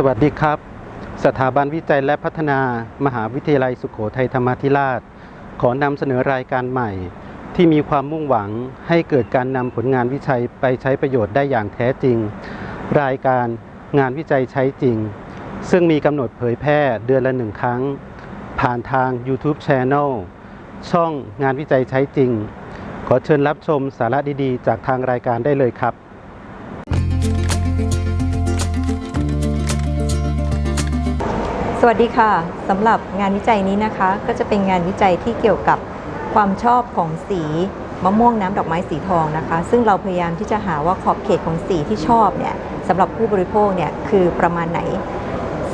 สวัสดีครับ สถาบันวิจัยและพัฒนามหาวิทยาลัยสุโขทัยธรรมาธิราช ขอนำเสนอรายการใหม่ ที่มีความมุ่งหวังให้เกิดการนำผลงานวิจัยไปใช้ประโยชน์ได้อย่างแท้จริง รายการงานวิจัยใช้จริง ซึ่งมีกำหนดเผยแพร่เดือนละหนึ่งครั้ง ผ่านทาง YouTube Channel ช่องงานวิจัยใช้จริง ขอเชิญรับชมสาระดีๆ จากทางรายการได้เลยครับ สวัสดีค่ะสำหรับงานวิจัยนี้นะคะ ก็จะเป็นงานวิจัยที่เกี่ยวกับความชอบของสีมะม่วงน้ำดอกไม้สีทองนะคะ ซึ่งเราพยายามที่จะหาว่าขอบเขตของสีที่ชอบเนี่ยสำหรับผู้บริโภคเนี่ยคือประมาณไหน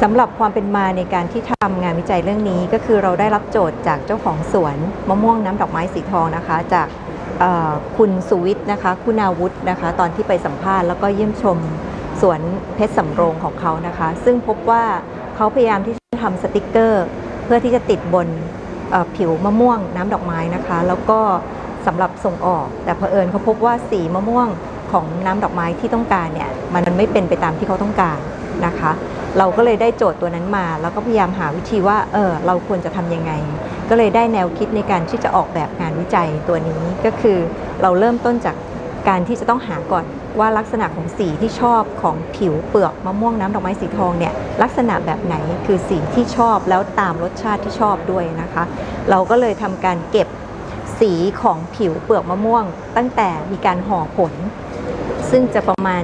สำหรับความเป็นมาในการที่ทำงานวิจัยเรื่องนี้ ก็คือเราได้รับโจทย์จากเจ้าของสวนมะม่วงน้ำดอกไม้สีทองนะคะ จากคุณสุวิทย์นะคะ คุณอาวุธนะคะ ตอนที่ไปสัมภาษณ์แล้วก็เยี่ยมชมสวนเพชรสำโรงของเขานะคะ ซึ่งพบว่า เขาพยายามที่จะทำสติกเกอร์ เพื่อที่จะติดบนผิวมะม่วงน้ำดอกไม้นะคะ แล้วก็สำหรับส่งออก แต่เผอิญเขาพบว่าสีมะม่วงของน้ำดอกไม้ที่ต้องการเนี่ยมันไม่เป็นไปตามที่เขาต้องการนะคะ เราก็เลยได้โจทย์ตัวนั้นมา แล้วก็พยายามหาวิธีว่าเออเราควรจะทำยังไง ก็เลยได้แนวคิดในการที่จะออกแบบงานวิจัยตัวนี้ก็คือเราเริ่มต้นจากการที่จะต้องหาก่อน ว่าลักษณะของสีที่ชอบของผิวเปลือกมะม่วงน้ำดอกไม้สีทองเนี่ยลักษณะแบบไหนคือสีที่ชอบแล้วตามรสชาติที่ชอบด้วยนะคะ เราก็เลยทำการเก็บสีของผิวเปลือกมะม่วง ตั้งแต่มีการห่อผล ซึ่งจะประมาณ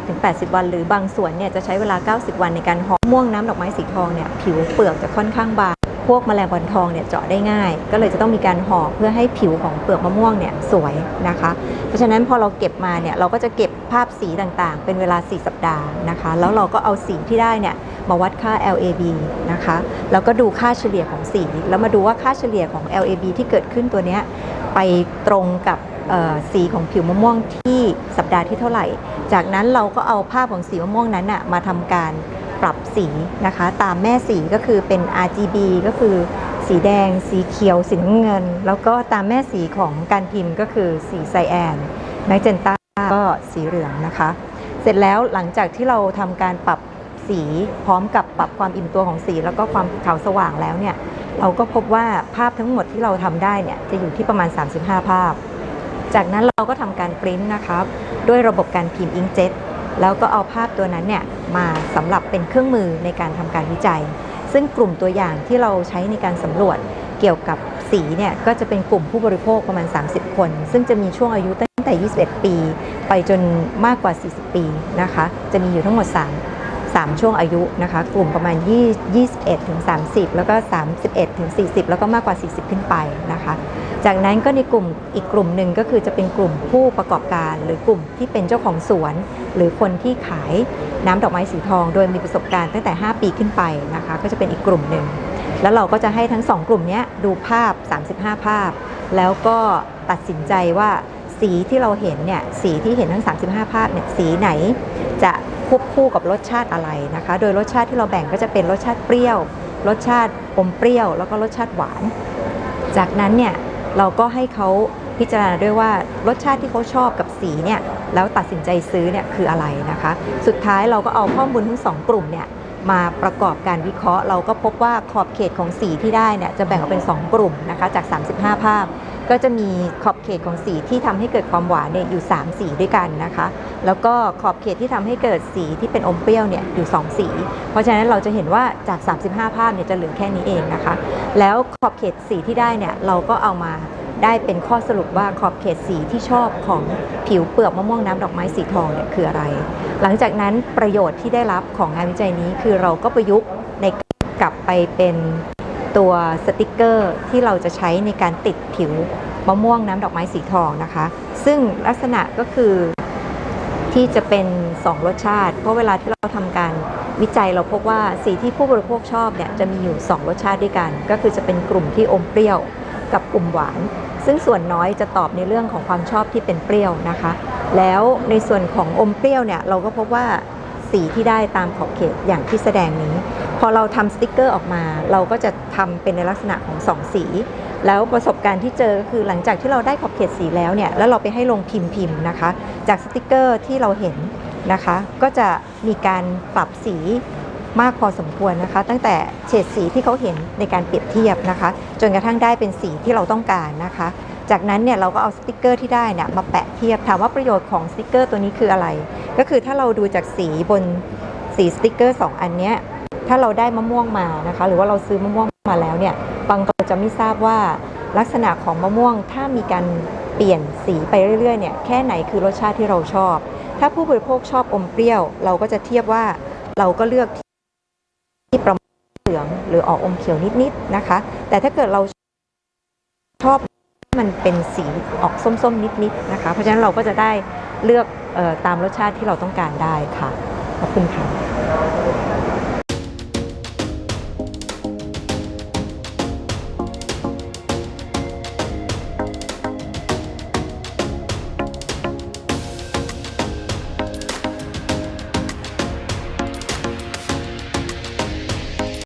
70-80 วัน หรือบางส่วนเนี่ยจะใช้เวลา 90 วันในการห่อม่วงน้ำดอกไม้สีทองเนี่ยผิวเปลือกจะค่อนข้างบางพวกแมลงวันทองเนี่ยเจาะได้ง่าย ก็เลยจะต้องมีการห่อเพื่อให้ผิวของเปลือกมะม่วงเนี่ยสวยนะคะ เพราะฉะนั้นพอเราเก็บมาเนี่ยเราก็จะเก็บภาพสีต่างๆ เป็นเวลา 4 สัปดาห์นะคะ แล้วเราก็เอาสีที่ได้เนี่ยมาวัดค่า LAB นะคะ แล้วก็ดูค่าเฉลี่ยของสี แล้วมาดูว่าค่าเฉลี่ยของ LAB ที่เกิดขึ้นตัวเนี้ยไปตรงกับ สีของผิวมะม่วงที่สัปดาห์ที่เท่าไหร่ จากนั้นเราก็เอาภาพของสีมะม่วงนั้นนะมาทำการปรับสีนะคะ ตามแม่สีก็คือเป็น RGB ก็คือ สีแดง สีเขียว สีน้ำเงิน แล้วก็ตามแม่สีของการพิมพ์ก็คือสีไซแอนแมกเจนต้าก็สีเหลืองนะคะ เสร็จแล้วหลังจากที่เราทำการปรับสีพร้อมกับปรับความอิ่มตัวของสี แล้วก็ความขาวสว่างแล้วเนี่ยเราก็พบว่าภาพทั้งหมดที่เราทำได้เนี่ยจะอยู่ที่ประมาณ 35 ภาพ จากนั้นเราก็ทำการปริ้นนะครับ ด้วยระบบการพิมพ์อิงเจ็ตแล้วก็เอาภาพตัวนั้นเนี่ยมาสำหรับเป็นเครื่องมือในการทำการวิจัย ซึ่งกลุ่มตัวอย่างที่เราใช้ในการสำรวจเกี่ยวกับสีเนี่ยก็จะเป็นกลุ่มผู้บริโภคประมาณ 30 คน ซึ่งจะมีช่วงอายุตั้งแต่ 21 ปี ไปจนมากกว่า 40 ปีนะคะ จะมีอยู่ทั้งหมด 3 3 ช่วงอายุนะคะ กลุ่มประมาณ 21ถึง30 แล้วก็ 31ถึง40 แล้วก็มากกว่า 40 ขึ้นไปนะคะ จากนั้นก็ในกลุ่มอีกกลุ่มหนึ่งก็คือจะเป็นกลุ่มผู้ประกอบการ หรือกลุ่มที่เป็นเจ้าของสวน หรือคนที่ขายน้ำดอกไม้สีทอง โดยมีประสบการณ์ตั้งแต่ 5 ปีขึ้นไปนะคะ ก็จะเป็นอีกกลุ่มหนึ่งแล้วเราก็จะให้ทั้ง 2 กลุ่มนี้ดูภาพ 35 ภาพ แล้วก็ตัดสินใจว่าสีที่เราเห็นเนี่ยสีที่เห็นทั้ง 35 ภาพเนี่ยสีไหนจะ ควบคู่กับรสชาติอะไรนะคะ โดยรสชาติที่เราแบ่งก็จะเป็นรสชาติเปรี้ยว รสชาติอมเปรี้ยว แล้วก็รสชาติหวาน จากนั้นเนี่ยเราก็ให้เขาพิจารณาด้วยว่ารสชาติที่เขาชอบกับสีเนี่ยแล้วตัดสินใจซื้อเนี่ยคืออะไรนะคะ สุดท้ายเราก็เอาข้อมูลทั้งสองกลุ่มเนี่ยมาประกอบการวิเคราะห์ เราก็พบว่าขอบเขตของสีที่ได้เนี่ยจะแบ่งออกเป็น 2 กลุ่มนะคะจาก 35 ภาพ ก็จะมีขอบเขตของสีที่ทำให้เกิดความหวานเนี่ยอยู่ 3 สีด้วยกันนะคะ แล้วก็ขอบเขตที่ทำให้เกิดสีที่เป็นอมเปรี้ยวเนี่ยอยู่ 2 สี เพราะฉะนั้นเราจะเห็นว่าจาก 35 ภาพเนี่ยจะเหลือแค่นี้เองนะคะ แล้วขอบเขตสีที่ได้เนี่ยเราก็เอามาได้เป็นข้อสรุปว่าขอบเขตสีที่ชอบของผิวเปลือกมะม่วงน้ำดอกไม้สีทองเนี่ยคืออะไร หลังจากนั้นประโยชน์ที่ได้รับของงานวิจัยนี้คือเราก็ประยุกต์ในกลับไปเป็น ตัวสติกเกอร์ที่เราจะใช้ในการติดผิวมะม่วงน้ำดอกไม้สีทองนะคะ ซึ่งลักษณะก็คือที่จะเป็น 2 รสชาติ เพราะเวลาที่เราทำการวิจัยเราพบว่าสีที่ผู้บริโภคชอบเนี่ยจะมีอยู่ 2 รสชาติด้วยกัน ก็คือจะเป็นกลุ่มที่อมเปรี้ยวกับกลุ่มหวาน ซึ่งส่วนน้อยจะตอบในเรื่องของความชอบที่เป็นเปรี้ยวนะคะ แล้วในส่วนของอมเปรี้ยวเนี่ยเราก็พบว่า สีที่ได้ตามขอบเขตอย่างที่แสดงนี้ พอเราทำสติกเกอร์ออกมา เราก็จะทำเป็นในลักษณะของสองสี แล้วประสบการณ์ที่เจอก็คือหลังจากที่เราได้ขอบเขตสีแล้วเนี่ยแล้วเราไปให้ลงพิมพ์พิมพ์นะคะ จากสติกเกอร์ที่เราเห็นนะคะ ก็จะมีการปรับสีมากพอสมควรนะคะ ตั้งแต่เฉดสีที่เขาเห็นในการเปรียบเทียบนะคะ จนกระทั่งได้เป็นสีที่เราต้องการนะคะ จากนั้นเนี่ยเราก็เอาสติกเกอร์ที่ได้เนี่ยมาแปะเทียบถามว่าประโยชน์ของสติกเกอร์ตัวนี้คืออะไร ก็คือถ้าเราดูจากสีบนสีสติกเกอร์สองอันเนี้ยถ้าเราได้มะม่วงมานะคะ หรือว่าเราซื้อมะม่วงมาแล้วเนี่ยบางคนจะไม่ทราบว่าลักษณะของมะม่วงถ้ามีการเปลี่ยนสีไปเรื่อยๆเนี่ยแค่ไหนคือรสชาติที่เราชอบ ถ้าผู้บริโภคชอบอมเปรี้ยว เราก็จะเทียบว่าเราก็เลือกที่ประมาณเหลืองหรือออกอมเขียวนิดๆนะคะ แต่ถ้าเกิดเราชอบมันเป็นสีออกส้มๆ นิดๆนะคะ เพราะฉะนั้นเราก็จะได้ เลือกออตามรสชาติที่เราต้องการได้ค่ะ ขอบคุณค่ะ